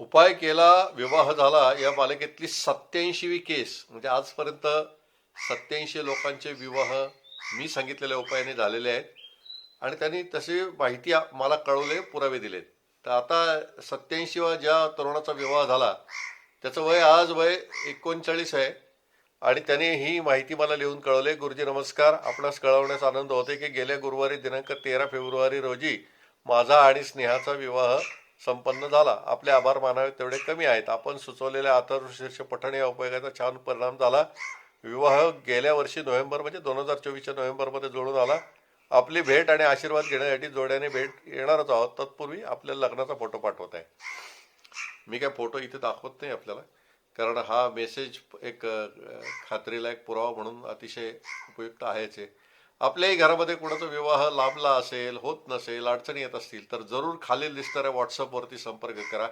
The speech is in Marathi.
उपाय केला विवाह झाला या मालिकेतली सत्याऐंशीवी केस म्हणजे आजपर्यंत सत्याऐंशी लोकांचे विवाह मी सांगितलेल्या उपायाने झालेले आहेत. आणि त्यांनी तशी माहिती मला कळवले पुरावे दिलेत. तर आता सत्याऐंशी वा ज्या तरुणाचा विवाह झाला त्याचं वय आज वय एकोणचाळीस आहे. आणि त्याने ही माहिती मला लिहून कळवले गुरुजी नमस्कार आपणास कळवण्याचा आनंद होते की गेल्या गुरुवारी दिनांक तेरा फेब्रुवारी रोजी माझा आणि स्नेहाचा विवाह संपन्न झाला. आपले आभार मानावे तेवढे कमी आहेत. आपण सुचवलेल्या अथर्वशीर्ष पठण या उपयोगाचा छान परिणाम झाला. विवाह गेल्या वर्षी नोव्हेंबर म्हणजे दोन हजार चोवीसच्या नोव्हेंबरमध्ये जोडून आला. आपली भेट आणि आशीर्वाद घेण्यासाठी जोड्याने भेट येणारच आहोत. तत्पूर्वी आपल्याला लग्नाचा फोटो पाठवत आहे. मी काय फोटो इथे दाखवत नाही आपल्याला. कारण हा मेसेज एक खात्रीला एक पुरावा म्हणून अतिशय उपयुक्त आहेच आहे आपल्याही घरामध्ये कुणाचा विवाह लांबला असेल होत नसेल अडचणी येत असतील तर जरूर खालील दिसणाऱ्या व्हॉट्सअपवरती संपर्क करा.